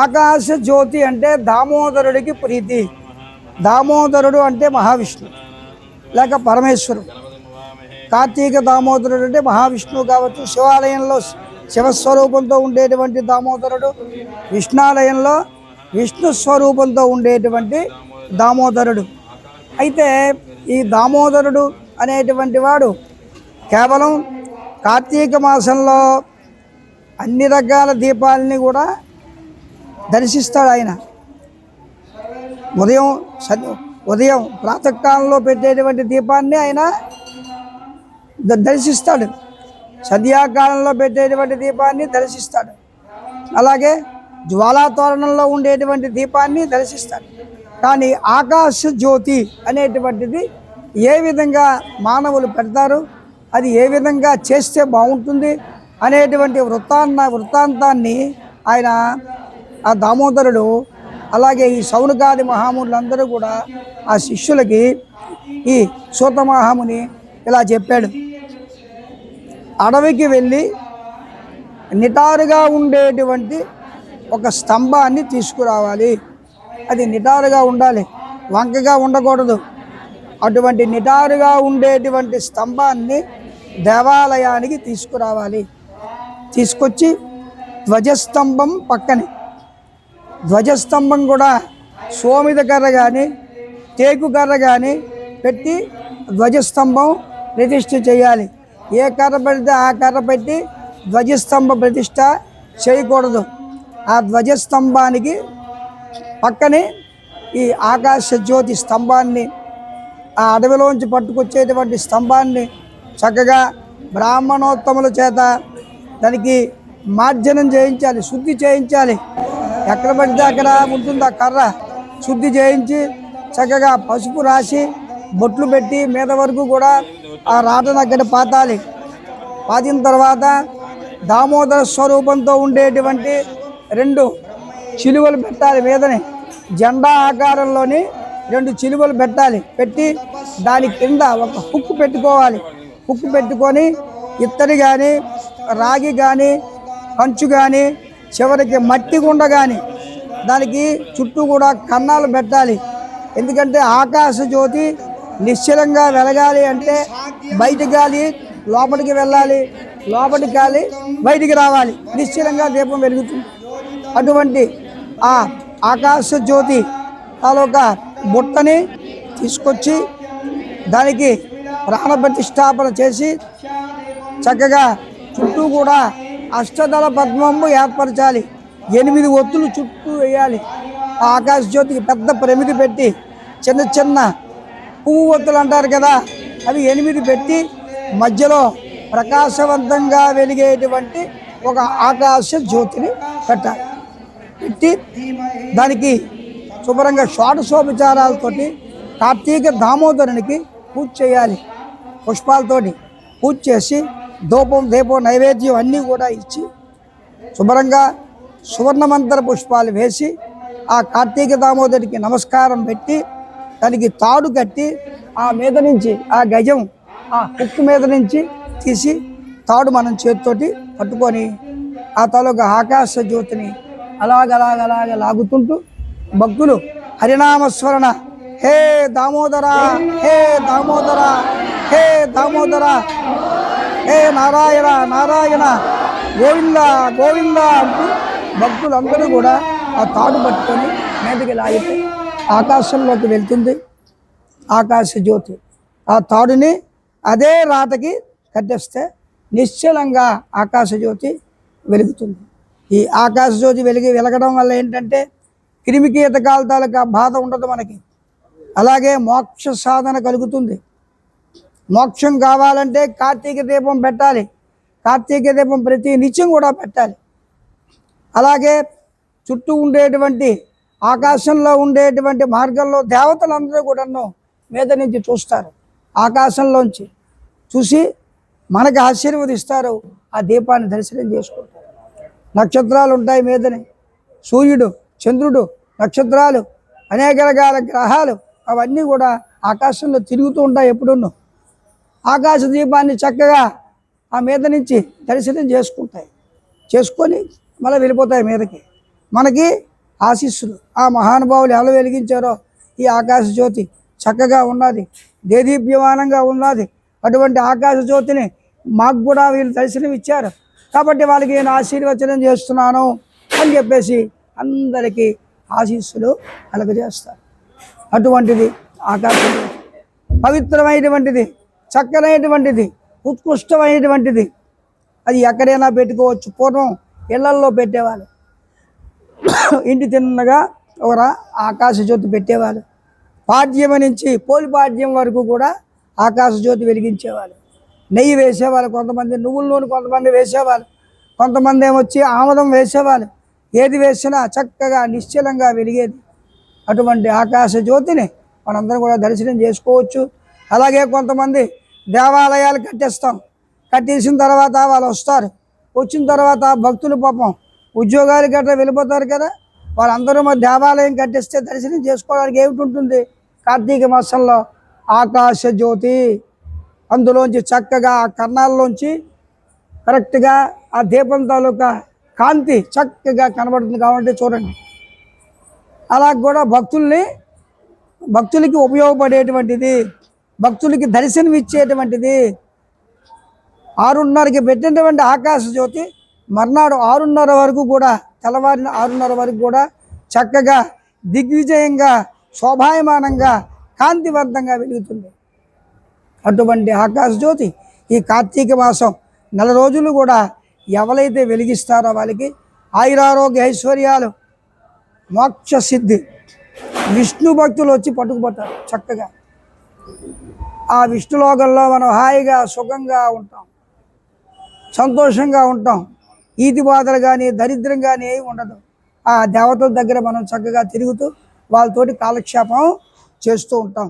ఆకాశ జ్యోతి అంటే దామోదరుడికి ప్రీతి. దామోదరుడు అంటే మహావిష్ణు లేక పరమేశ్వరుడు. కార్తీక దామోదరుడు అంటే మహావిష్ణువు కావచ్చు. శివాలయంలో శివస్వరూపంతో ఉండేటువంటి దామోదరుడు విష్ణాలయంలో విష్ణు స్వరూపంతో ఉండేటువంటి దామోదరుడు. అయితే ఈ దామోదరుడు అనేటువంటి వాడు కేవలం కార్తీక మాసంలో అన్ని రకాల దీపాలని కూడా దర్శిస్తాడు ఆయన. ఉదయం సద్ ఉదయం ప్రాతకాలంలో పెట్టేటువంటి దీపాన్ని ఆయన ద- దర్శిస్తాడు. సంధ్యాకాలంలో పెట్టేటువంటి దీపాన్ని దర్శిస్తాడు. అలాగే జ్వాలా తోరణంలో ఉండేటువంటి దీపాన్ని దర్శిస్తాడు. కానీ ఆకాశ జ్యోతి అనేటువంటిది ఏ విధంగా మానవులు పెడతారు అది ఏ విధంగా చేస్తే బాగుంటుంది అనేటువంటి వృత్తాన్న వృత్తాంతాన్ని ఆయన ఆ దామోదరుడు అలాగే ఈ సౌనకాది మహామునులందరూ కూడా ఆ శిష్యులకి ఈ సూత మహాముని ఇలా చెప్పాడు. అడవికి వెళ్ళి నిటారుగా ఉండేటువంటి ఒక స్తంభాన్ని తీసుకురావాలి. అది నిటారుగా ఉండాలి. వంకగా ఉండకూడదు. అటువంటి నిటారుగా ఉండేటువంటి స్తంభాన్ని దేవాలయానికి తీసుకురావాలి. తీసుకొచ్చి ధ్వజస్తంభం పక్కనే ధ్వజస్తంభం కూడా సోమిద కర్ర కానీ టేకు కర్ర కానీ పెట్టి ధ్వజస్తంభం ప్రతిష్ఠ చేయాలి. ఏ కర్ర పెడితే ఆ కర్ర పెట్టి ధ్వజస్తంభ ప్రతిష్ట చేయకూడదు. ఆ ధ్వజస్తంభానికి పక్కనే ఈ ఆకాశ జ్యోతి స్తంభాన్ని ఆ అడవిలోంచి పట్టుకొచ్చేటువంటి స్తంభాన్ని చక్కగా బ్రాహ్మణోత్తముల చేత దానికి మార్జనం చేయించాలి శుద్ధి చేయించాలి. ఎక్కడ పడితే అక్కడ ఉంటుంది ఆ కర్ర. శుద్ధి చేయించి చక్కగా పసుపు రాసి బొట్లు పెట్టి మీద వరకు కూడా ఆ రాటను అక్కడ పాతాలి. పాతిన తర్వాత దామోదర స్వరూపంతో ఉండేటువంటి రెండు చిలువలు పెట్టాలి మీదనే. జెండా ఆకారంలోని రెండు చిలువలు పెట్టాలి. పెట్టి దాని కింద ఒక హుక్ పెట్టుకోవాలి. హుక్ పెట్టుకొని ఇత్తడి కానీ రాగి కానీ కంచు కానీ చివరికి మట్టి గుండ కానీ దానికి చుట్టూ కూడా కన్నాలు పెట్టాలి. ఎందుకంటే ఆకాశ జ్యోతి నిశ్చలంగా వెలగాలి అంటే బయటి గాలి లోపలికి వెళ్ళాలి లోపలికి గాలి బయటికి రావాలి. నిశ్చలంగా దీపం వెలుగుతుంది. అటువంటి ఆ ఆకాశ జ్యోతి తాలూకా బుట్టని తీసుకొచ్చి దానికి ప్రాణ ప్రతిష్టాపన చేసి చక్కగా చుట్టూ కూడా అష్టదళ పద్మంబు ఏర్పరచాలి. ఎనిమిది ఒత్తులు చుట్టూ వేయాలి. ఆ ఆకాశ జ్యోతికి పెద్ద ప్రమిది పెట్టి చిన్న చిన్న పువ్వు ఒత్తులు అంటారు కదా అవి ఎనిమిది పెట్టి మధ్యలో ప్రకాశవంతంగా వెలిగేటువంటి ఒక ఆకాశ జ్యోతిని పెట్టాలి పెట్టి దానికి శుభ్రంగా షోడశోపచారాలతోటి కార్తీక దామోదరునికి పూజ చేయాలి. పుష్పాలతోటి పూజ చేసి ధూపం దీపం నైవేద్యం అన్నీ కూడా ఇచ్చి శుభ్రంగా సువర్ణమంతర పుష్పాలు వేసి ఆ కార్తీక దామోదరికి నమస్కారం పెట్టి దానికి తాడు కట్టి ఆ మీద నుంచి ఆ గజం ఆ హుక్కు మీద నుంచి తీసి తాడు మనం చేతితోటి పట్టుకొని ఆ తాలూకా ఆకాశ జ్యోతిని అలాగలాగలాగ లాగుతుంటూ భక్తులు హరినామస్మరణ. హే దామోదర హే దామోదర హే దామోదర. ఏ నారాయణ నారాయణ గోవింద గోవింద అంటూ భక్తులందరూ కూడా ఆ తాడు పట్టుకొని మీదకి లాగితే ఆకాశంలోకి వెళ్తుంది ఆకాశ జ్యోతి. ఆ తాడుని అదే రాతకి కట్టేస్తే నిశ్చలంగా ఆకాశ జ్యోతి వెలుగుతుంది. ఈ ఆకాశ జ్యోతి వెలిగి వెలగడం వల్ల ఏంటంటే క్రిమికీతకాల తాలూకా బాధ ఉండదు మనకి. అలాగే మోక్ష సాధన కలుగుతుంది. మోక్షం కావాలంటే కార్తీక దీపం పెట్టాలి. కార్తీక దీపం ప్రతి నిత్యం కూడా పెట్టాలి. అలాగే చుట్టూ ఉండేటువంటి ఆకాశంలో ఉండేటువంటి మార్గంలో దేవతలందరూ కూడాను మీద నుంచి చూస్తారు. ఆకాశంలోంచి చూసి మనకి ఆశీర్వదిస్తారు. ఆ దీపాన్ని దర్శనం చేసుకుంటారు. నక్షత్రాలు ఉంటాయి మీదనే సూర్యుడు చంద్రుడు నక్షత్రాలు అనేక రకాల గ్రహాలు అవన్నీ కూడా ఆకాశంలో తిరుగుతూ ఉంటాయి ఎప్పుడున్నో ఆకాశ దీపాన్ని చక్కగా ఆ మీద నుంచి దర్శనం చేసుకుంటాయి. చేసుకొని మళ్ళీ వెళ్ళిపోతాయి మీదకి. మనకి ఆశీస్సులు. ఆ మహానుభావులు ఎలా వెలిగించారో ఈ ఆకాశ జ్యోతి చక్కగా ఉన్నది. దేదీప్యమానంగా ఉన్నది. అటువంటి ఆకాశ జ్యోతిని మాకు కూడా వీళ్ళు దర్శనం ఇచ్చారు. కాబట్టి వాళ్ళకి నేను ఆశీర్వచనం చేస్తున్నాను అని చెప్పేసి అందరికీ ఆశీస్సులు కలగజేస్తారు. అటువంటిది ఆకాశం పవిత్రమైనటువంటిది. చక్కనైనటువంటిది ఉత్కృష్టమైనటువంటిది. అది ఎక్కడైనా పెట్టుకోవచ్చు పూర్వం ఇళ్ళల్లో పెట్టేవాళ్ళు. ఇంటి తిన్నగా ఒక ఆకాశ జ్యోతి పెట్టేవాళ్ళు. పాడ్యం నుంచి పోలి పాడ్యం వరకు కూడా ఆకాశ జ్యోతి వెలిగించేవాళ్ళు. నెయ్యి వేసేవాళ్ళు కొంతమంది నువ్వుల నూనె కొంతమంది వేసేవాళ్ళు. కొంతమంది ఏమొచ్చి ఆమదం వేసేవాళ్ళు. ఏది వేసినా చక్కగా నిశ్చలంగా వెలిగేది. అటువంటి ఆకాశ జ్యోతిని మనందరం కూడా దర్శనం చేసుకోవచ్చు. అలాగే కొంతమంది దేవాలయాలు కట్టేస్తాం. కట్టేసిన తర్వాత వాళ్ళు వస్తారు. వచ్చిన తర్వాత భక్తులు పాపం ఉద్యోగాలు గట్రా వెళ్ళిపోతారు కదా. వాళ్ళందరూ మరి దేవాలయం కట్టిస్తే దర్శనం చేసుకోవడానికి ఏమిటి ఉంటుంది? కార్తీక మాసంలో ఆకాశ జ్యోతి. అందులోంచి చక్కగా ఆ కర్ణాల్లోంచి కరెక్ట్గా ఆ దీపం తాలూకా కాంతి చక్కగా కనబడుతుంది కాబట్టి చూడండి. అలా కూడా భక్తుల్ని భక్తులకి ఉపయోగపడేటువంటిది. భక్తులకి దర్శనం ఇచ్చేటువంటిది ఆరున్నరకి పెట్టినటువంటి ఆకాశ జ్యోతి మర్నాడు ఆరున్నర వరకు కూడా తెల్లవారిన ఆరున్నర వరకు కూడా చక్కగా దిగ్విజయంగా శోభాయమానంగా కాంతివంతంగా వెలుగుతుంది. అటువంటి ఆకాశ జ్యోతి ఈ కార్తీక మాసం నెల రోజులు కూడా ఎవరైతే వెలిగిస్తారో వాళ్ళకి ఆయురారోగ్య ఐశ్వర్యాలు మోక్ష సిద్ధి విష్ణు భక్తులు వచ్చి పట్టుకుపోతారు చక్కగా. ఆ విష్ణులోకంలో మనం హాయిగా సుఖంగా ఉంటాం. సంతోషంగా ఉంటాం. ఈతి బాధలు కానీ దరిద్రం కానీ ఏమి ఉండదు. ఆ దేవతల దగ్గర మనం చక్కగా తిరుగుతూ వాళ్ళతోటి కాలక్షేపం చేస్తూ ఉంటాం.